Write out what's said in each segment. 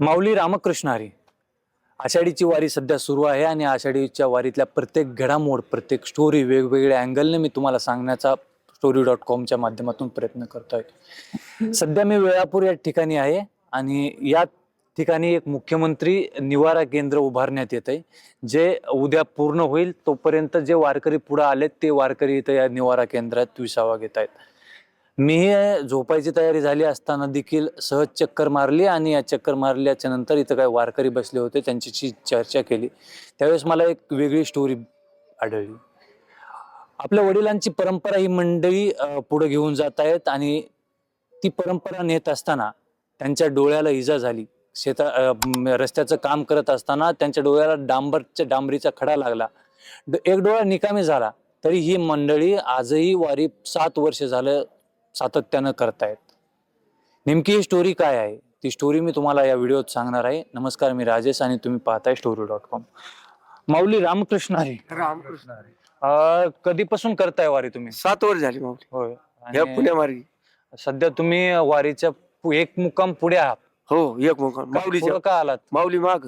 माऊली रामकृष्ण हरी. आषाढीची वारी सध्या सुरू आहे आणि आषाढीच्या वारीतल्या प्रत्येक घडामोड प्रत्येक स्टोरी वेगवेगळ्या अँगलने मी तुम्हाला सांगण्याचा स्टोरी डॉट कॉमच्या माध्यमातून प्रयत्न करतोय. सध्या मी वेळापूर या ठिकाणी आहे आणि या ठिकाणी एक मुख्यमंत्री निवारा केंद्र उभारण्यात येत आहे जे उद्या पूर्ण होईल तोपर्यंत जे वारकरी पुढे आलेत ते वारकरी इथं या निवारा केंद्रात विसावा घेत आहेत मी झोपायची तयारी झाली असताना देखील सहज चक्कर मारली आणि या चक्कर मारल्याच्या नंतर इथं काही वारकरी बसले होते त्यांच्याशी चर्चा केली. त्यावेळेस मला एक वेगळी स्टोरी आढळली. आपल्या वडिलांची परंपरा ही मंडळी पुढे घेऊन जात आहेत आणि ती परंपरा नेत असताना त्यांच्या डोळ्याला इजा झाली. शेता रस्त्याचं काम करत असताना त्यांच्या डोळ्याला डांबरच्या डांबरीचा खडा लागला. एक डोळा निकामी झाला. तरी ही मंडळी आजही वारी सात वर्ष झालं सातत्यानं करतायत. नेमकी ही स्टोरी काय आहे? ती स्टोरी मी तुम्हाला या व्हिडिओत सांगणार आहे. नमस्कार मी राजेश आणि तुम्ही पाहताय story dot com Mauli Ramkrishna Hari. Ramkrishna अं, कधीपासून करताय वारी तुम्ही? सात वर्ष झाली माऊली. होय. या आणि सध्या तुम्ही वारीच्या पु- एक मुक्काम पुढे आहात. हो एक मुखाम माऊलीच्या पुढं का आलात? माऊली माग.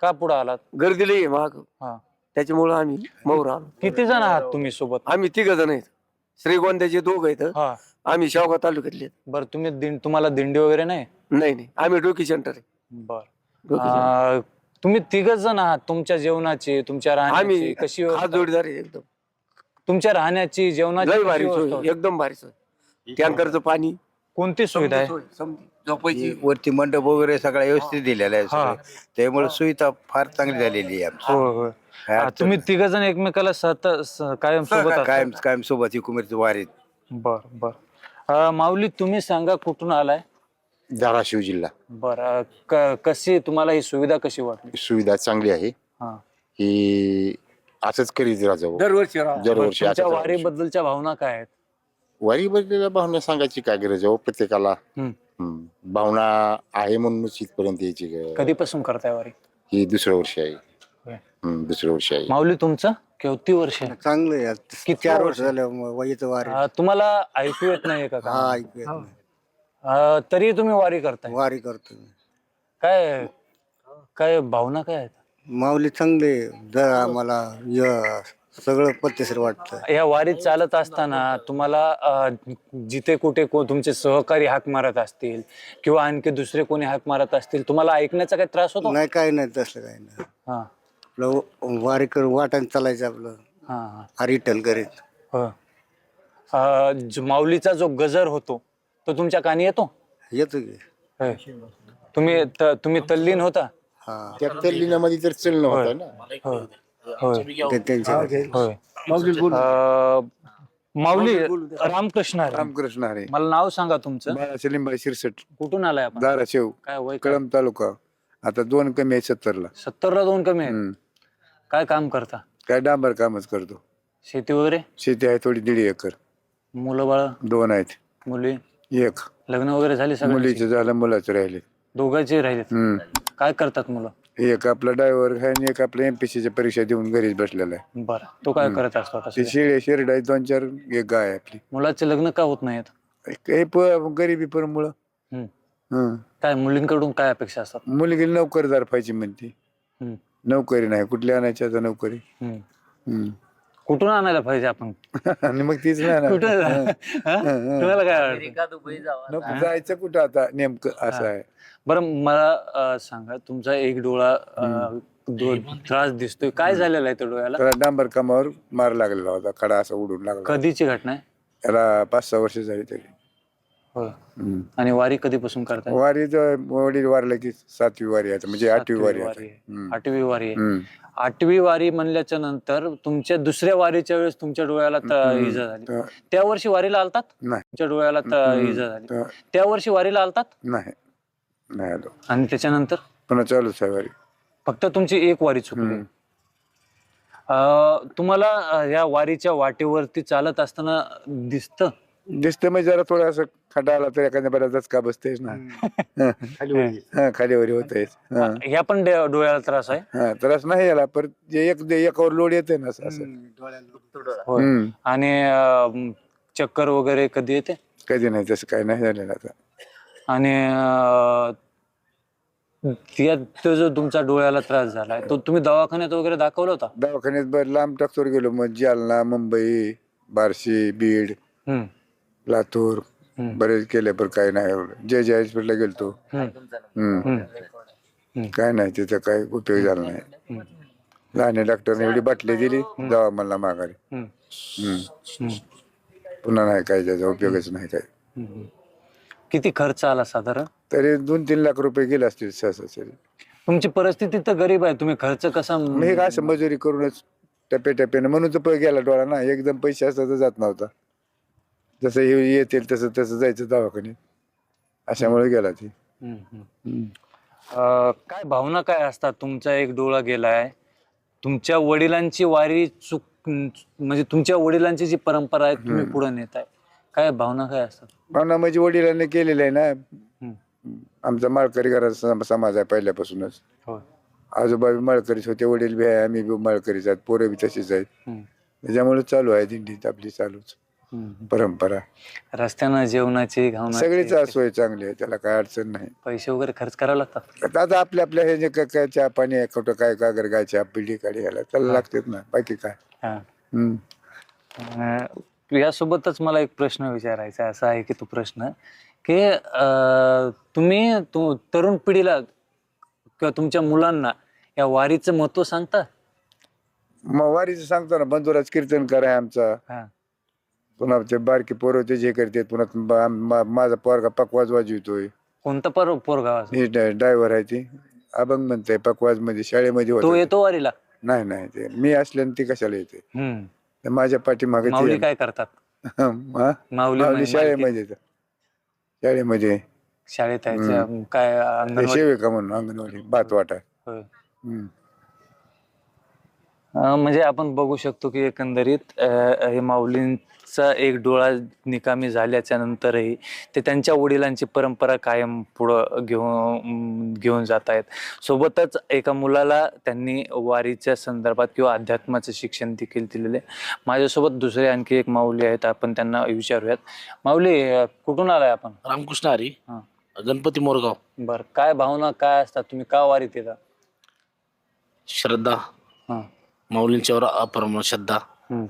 का पुढे आलात? गर्दी लई माग. हा. त्याच्यामुळं आम्ही मौर आलो. किती जण आहात तुम्ही सोबत? आम्ही तिघ जण आहेत. श्रीगोंद्याचे दोघ आहेत. हा. आम्ही शेवगाव तालुक्यातले आहेत. बर तुम्ही तुम्हाला दिंडी वगैरे नाही नाही नाही आम्ही डोकी सेंटर आहे बर डोकी सेंटर. अं, तुम्ही तिघ जण आहात तुमच्या जेवणाची तुमच्या राहण्याची आम्ही कशी व्यवस्था? जोडीदार आहे एकदम तुमच्या राहण्याची जेवणाची लय कशी भारी व्यवस्था? एकदम भारी सोय टँकरचं पाणी कोणती सुविधा आहे सोय, समधी. झोपायची वरती मंडप वगैरे सगळा व्यवस्थित दिलेला आहे हा. सगळं. त्यामुळे सुविधा फार चांगली झालेली आहे आमची होय होय काय आ, अडचण तुम्ही तिघ जण एकमेकाला सत स- कायम सोबत नाही. कायम असता? कायम सोबत ही कुमेरची वारीत बर बर अं, माऊली तुम्ही सांगा कुठून आलाय? धाराशिव जिल्हा. बर क- कशी तुम्हाला ही सुविधा कशी वाटली? सुविधा चांगली आहे. हा. ही असंच करीत राहावं दरवर्षी राहा. दरवर्षी तुमच्या असंच वारी राहावं. बद्दलच्या भावना काय आहेत? वारी बदलेल्या भावना सांगायची काय गरज आहे हो प्रत्येकाला? हम्म. हम्म. भावना आहे म्हणूनच इथपर्यंत यायची ग- कधीपासून करताय वारी? ही दुसरं वर्ष आहे. दुसरं वर्ष आहे. माऊली तुमचं? किती वर्ष? आहे? चांगलं आहे किती चार वर्ष? झालं वयच वारी अं, तुम्हाला ऐकू येत नाहीये का हा? ऐकू येत नाही. अं, तरी तुम्ही वारी करताय. वारी करतो मी. काय काय भावना काय आहेत? माऊली चांगले जर आम्हाला य- सगळं पत्तेसर वाटतं. या वारीत चालत असताना तुम्हाला अं, जिथे कुठे को तुमचे सहकारी हाक मारत असतील किंवा आणखी दुसरे कोणी हाक मारत असतील तुम्हाला ऐकण्याचा काही त्रास होतो? नाही काय नाही तसं काही नाही. हा. आपलं वारी कर वाटाने चालायचं आपलं. हा रिटल करीत हो. अं, जो माऊलीचा जो गजर होतो तो तुमच्या कानी येतो? येतो की. होय. तुम्ही त- तुम्ही तल्लीन होता? हा. त्या तल्लीनामध्ये तर चलणं होतं ना. होय. होय. ते त्यांच्या होय. अं, माऊली रामकृष्ण हरी. रामकृष्ण हरे. मला नाव सांगा तुमचं. बाळाचे लिंबाई शिरसट. कुठून आलाय आपण? धाराशिव काय वय? कळंब तालुका. आता दोन कमी आहे सत्तरला. सत्तर ला दोन कमी हम्म. काय काम करता? काय डांबर कामच करतो. शेती वगैरे? शेती आहे थोडी दीड एकर. मुलं बाळ? दोन आहेत. मुली? एक. लग्न वगैरे झाले सगळे मुलीचं झालं मुलाचं राहिले. दोघांचे हम्म. काय करतात मुलं? एक आपला ड्रायव्हर आहे आणि एक आपला एमपीसीच्या परीक्षा देऊन घरीच बसलेला आहे. बरं. तो काय करत असतो आता ते सध्या? शेळे शेरड आहे दोन चार एक गाय आहे आपली. मुलाचे लग्न का होत नाहीत? एक- हे प- गरिबी पर मुळे हम्म. हं. काय मुलींकडून काय अपेक्षा असतात? मुलगी नोकरदार पाहिजे म्हणते. हम्म. नोकरी नाही कुठली आणायची आता नोकरी? हम्म. हम्म. कुठून आणायला पाहिजे आपण? आणि मग तीच नाही ना. हं. तुम्हाला काय वाटतं? नको जायचं कुठं आता? नेमकं असं आहे. बरं मला अं, सांगा तुमचा एक डोळा अं, दो- त्रास दिसतोय. काय झालेला आहे त्या डोळ्याला? त्याला डांबर कामावर मार लागलेला होता खडा असा उडून लागला. कधीची घटना आहे? त्याला पाच सहा वर्ष झाली तरी होय हम्म. आणि वारी कधीपासून करताय वारी जर वडील वारले की सातवी वारी आता म्हणजे आठवी वारी आता वारी आहे. हम्म. आठवी वारी आहे हम्म. आठवी वारी म्हणल्याच्या नंतर तुमच्या दुसऱ्या वारीच्या वेळेस तुमच्या डोळ्याला त- हम्म. इजा झाली तर त्या वर्षी वारीला आलतात नाही तुमच्या डोळ्याला त- हम्म. इजा झाली तर त्या वर्षी वारीला आलतात नाही नाही आलो आणि त्याच्यानंतर पुन्हा चालूच आहे वारी फक्त तुमची एक वारी चुकली हम्म. अं, तुम्हाला अं, या वारीच्या वाटेवरती चालत असताना दिसतं दिसतं म्हणजे जरा थोडासा खडा आला तर एखाद्या बऱ्याच दचका बसतेच ना. हा. खाली वरी. होतेच. हा. ह्या पण डे- डोळ्याला त्रास आहे? हा त्रास नाही याला पर जे एक जे एकावर लोड येते ना असं असं. होय. हम्म. आणि अं, चक्कर वगैरे कधी येते? कधी नाही तसं काय नाही झालेलं आता. आणि अं, त्या तो जो तुमचा डोळ्याला त्रास झालाय तो तुम्ही दवाखान्यात वगैरे दाखवला होता? दवाखान्यात बर लांब टाकतोर गेलो मग जालना मुंबई बार्शी बीड. हम्म, लातूर. बरेच केले पण काय नाही. एवढं जे जे हॉस्पिटलला गेलतो. हम्म. काय नाही तिथं काय उपयोग झाला नाही. लहान डॉक्टरने एवढी बाटली दिली दवा मला माघारी. हम्म, पुन्हा नाही काय त्याचा उपयोगच नाही काय. किती खर्च आला साधारण? तरी दोन तीन लाख रुपये गेले असतील सहसा तरी. तुमची परिस्थिती तर गरीब आहे तुम्ही खर्च कसा मग हे असं मजुरी करूनच टप्पे टप्प्याने म्हणून तर पै गेला डोळा ना एकदम पैसे असतात तर जात नव्हता. जसं हे येतील तसं तसं जायचं दवाखान्यात. अशामुळे गेला ती. हम्म, हम्म. अं, काय भावना काय असतात? तुमचा एक डोळा गेलाय. तुमच्या वडिलांची वारी चुक म्हणजे तुमच्या वडिलांची जी परंपरा आहे तुम्ही हम्म. पुढे नेताय. काय भावना काय असतात? भावना म्हणजे वडिलांनी केलेलं आहे ना. आमचा माळकरी घराचा सम- समाज आहे पहिल्यापासूनच. होय. आजोबा बी माळकरीच होते वडील बी आहे आम्ही बी माळकरीच आहेत पोरं बी तशीच आहेत. हम्म. त्याच्यामुळे चालू आहे दिंडीत आपली चालूच. परंपरा रस्त्यानं जेवणाची सगळीच सोय चांगली आहे त्याला काय अडचण नाही पैसे वगैरे खर्च करावे लागतात आता आपल्या आपल्या हे जे काय काय चहा पाणी आहे कुठं काय कागर काय चहा पिढी काढी घ्यायला त्याला लागतेच ना बाकी काय हा. हम्म. अं, यासोबतच मला एक प्रश्न विचारायचा आहे. असा आहे की तो प्रश्न की अं, तुम्ही तु- तरुण पिढीला किंवा तुमच्या मुलांना या वारीचं महत्त्व सांगता मग वारीचं सांगतो ना बंधुराज कीर्तन कराय आमचा हा. पुन्हा ते बारकी पोरं ते जे करते पुन्हा बा- मा- माझा पोरगा पकवाज वाजवतोय कोणता पर पोरगाव ही ड्रायव्हर आहे ती अभंग म्हणते पकवाजमध्ये शाळेमध्ये तो होत येतो वारीला नाही नाही ते मी असल्याने ती कशाला येते हम्म. तर माझ्या पाठीमागे ती माऊली आहे. काय करतात हा? माऊली माऊली मालकी- शाळेमध्ये येतं. शाळेमध्ये शाळेत आहे काय ते अंगणवाडी सेविका म्हणून अंगणवाडी भात वाटा होय. हम्म. अं, म्हणजे आपण बघू शकतो की एकंदरीत अं, हे माऊलींचा एक डोळा निकामी झाल्याच्या नंतरही ते त्यांच्या वडिलांची परंपरा कायम पुढं घेऊन घेऊन जात आहेत सोबतच एका मुलाला त्यांनी वारीच्या संदर्भात किंवा अध्यात्माचं शिक्षण देखील दिलेले. माझ्यासोबत दुसरे आणखी एक माऊली आहेत आपण त्यांना विचारूयात. माऊली कुठून आलाय आपण? रामकृष्ण हरी. हा. गणपती मोरगाव. बर काय भावना काय असतात? तुम्ही का वारीत येता? श्रद्धा. हा. माऊलींच्यावर अप्रमाण श्रद्धा.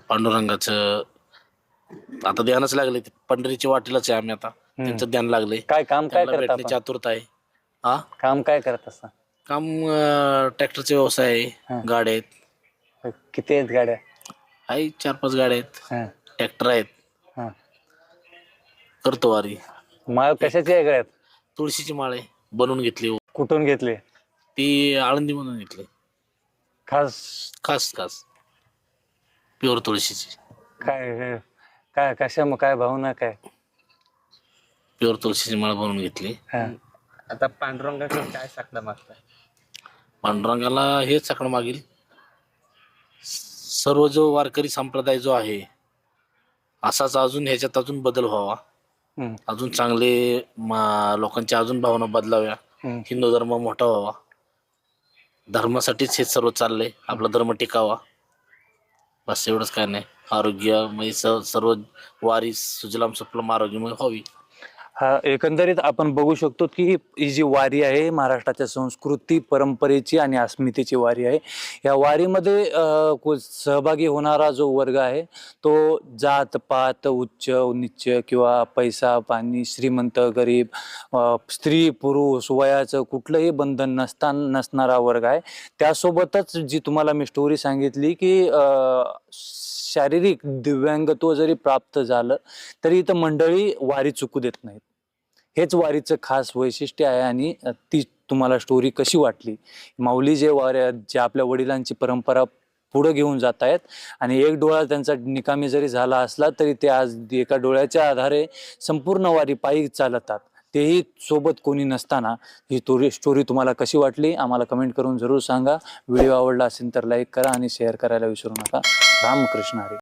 पांडुरंगाचं आता ध्यानच लागले पंढरीच्या वाटेलाच आहे आम्ही आता. त्यांचं ध्यान लागले काय काम काय त्यांना करता भेटण्याची आपण? आतुरता आहे. हा काम काय करत असता? काम ट्रॅक्टरचा व्यवसाय. आहे. गाड्या आहेत. किती आहेत गाड्या? आहे चार पाच गाड्या आहेत. हा. ट्रॅक्टर आहेत. हा. करतो वारी माळ कशाची आहे गळ्यात? तुळशीची माळे बनवून घेतली. कुठून घेतली? ती आळंदी म्हणून घेतली. खास. खास खास. प्युअर तुळशीची. काय काय कशा मग काय भावना काय? प्युअर तुळशीची माळ बनवून घेतली. हा. आता पांडुरंगाकडे काय साकडा मागताय? पांडुरंगाला हेच साकडं मागील. सर्व जो वारकरी संप्रदाय जो आहे असाच अजून ह्याच्यात अजून बदल व्हावा. हम्म. अजून चांगले मा- लोकांच्या अजून भावना बदलाव्या. हम्म. हिंदू धर्म मोठा व्हावा. धर्मासाठीच हे सर्व चाललंय. आपला धर्म टिकावा. बस एवढंच काय नाही. आरोग्य स- सर्व वारी सुजलाम सुफलाम आरोग्यमय व्हावी. हा एकंदरीत आपण बघू शकतो की ही जी वारी आहे महाराष्ट्राच्या संस्कृती परंपरेची आणि अस्मितेची वारी आहे. या वारीमध्ये सहभागी होणारा जो वर्ग आहे तो जात पात उच्च निच्च किंवा पैसा पाणी श्रीमंत गरीब स्त्री पुरुष वयाचं कुठलंही बंधन नसता नसणारा वर्ग आहे. त्यासोबतच जी तुम्हाला मी स्टोरी सांगितली की शारीरिक दिव्यांगत्व जरी प्राप्त झालं तरी इथं मंडळी वारी चुकू देत नाहीत. हेच वारीचं खास वैशिष्ट्य आहे आणि ती तुम्हाला स्टोरी कशी वाटली? माऊली जे वाऱ्या जे आपल्या वडिलांची परंपरा पुढं घेऊन जात आहेत आणि एक डोळा त्यांचा निकामी जरी झाला असला तरी ते आज एका डोळ्याच्या आधारे संपूर्ण वारी पायी चालतात. तेही सोबत कोणी नसताना ही स्टोरी स्टोरी तुम्हाला कशी वाटली? आम्हाला कमेंट करून जरूर सांगा. व्हिडिओ आवडला असेल तर लाईक करा आणि शेअर करायला विसरू नका. रामकृष्ण हरी.